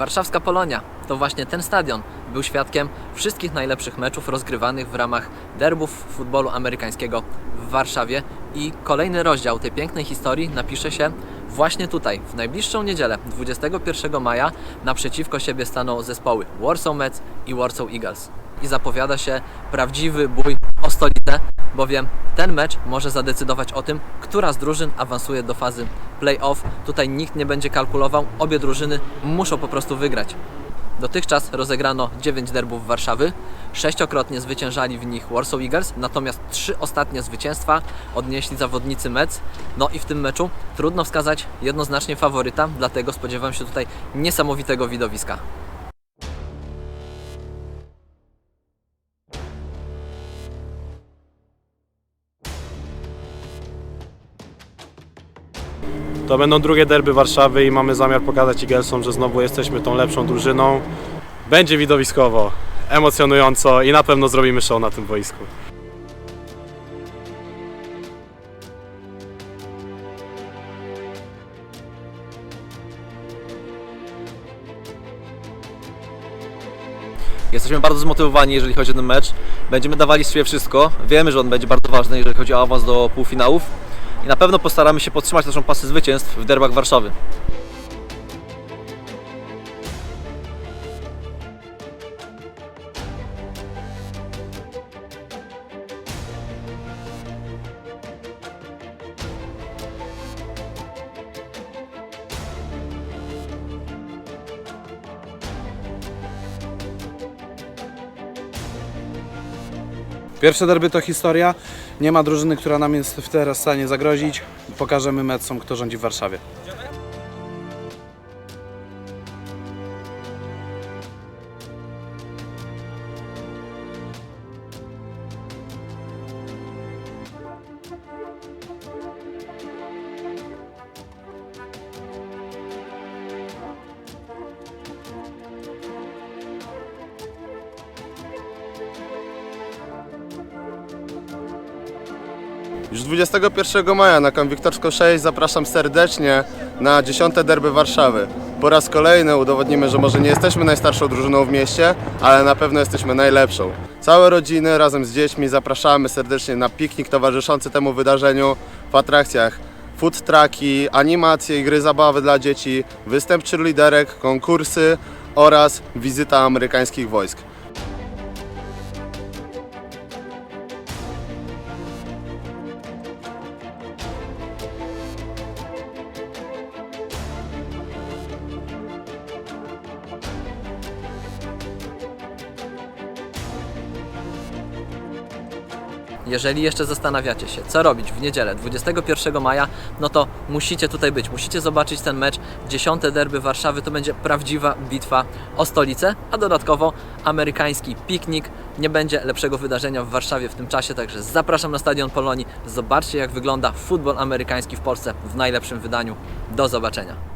Warszawska Polonia to właśnie ten stadion był świadkiem wszystkich najlepszych meczów rozgrywanych w ramach derbów futbolu amerykańskiego w Warszawie i kolejny rozdział tej pięknej historii napisze się właśnie tutaj. W najbliższą niedzielę, 21 maja, naprzeciwko siebie staną zespoły Warsaw Mets i Warsaw Eagles. I zapowiada się prawdziwy bój o stolicę, bowiem ten mecz może zadecydować o tym, która z drużyn awansuje do fazy play-off. Tutaj nikt nie będzie kalkulował, obie drużyny muszą po prostu wygrać. Dotychczas rozegrano 9 derbów Warszawy, sześciokrotnie zwyciężali w nich Warsaw Eagles, natomiast trzy ostatnie zwycięstwa odnieśli zawodnicy Mets. No i w tym meczu trudno wskazać jednoznacznie faworyta, dlatego spodziewam się tutaj niesamowitego widowiska. To będą drugie derby Warszawy i mamy zamiar pokazać Eaglesom, że znowu jesteśmy tą lepszą drużyną. Będzie widowiskowo, emocjonująco i na pewno zrobimy show na tym boisku. Jesteśmy bardzo zmotywowani, jeżeli chodzi o ten mecz. Będziemy dawali z siebie wszystko. Wiemy, że on będzie bardzo ważny, jeżeli chodzi o awans do półfinałów. I na pewno postaramy się podtrzymać naszą pasę zwycięstw w derbach Warszawy. Pierwsze derby to historia. Nie ma drużyny, która nam jest w teraz stanie zagrozić. Pokażemy Metsom, kto rządzi w Warszawie. Już 21 maja na Konwiktorsko 6 zapraszam serdecznie na 10 derby Warszawy. Po raz kolejny udowodnimy, że może nie jesteśmy najstarszą drużyną w mieście, ale na pewno jesteśmy najlepszą. Całe rodziny razem z dziećmi zapraszamy serdecznie na piknik towarzyszący temu wydarzeniu w atrakcjach food trucki, animacje i gry zabawy dla dzieci, występ cheerleaderek, konkursy oraz wizyta amerykańskich wojsk. Jeżeli jeszcze zastanawiacie się, co robić w niedzielę 21 maja, no to musicie tutaj być, musicie zobaczyć ten mecz. Dziesiąte derby Warszawy to będzie prawdziwa bitwa o stolicę, a dodatkowo amerykański piknik. Nie będzie lepszego wydarzenia w Warszawie w tym czasie, także zapraszam na Stadion Polonii. Zobaczcie jak wygląda futbol amerykański w Polsce w najlepszym wydaniu. Do zobaczenia.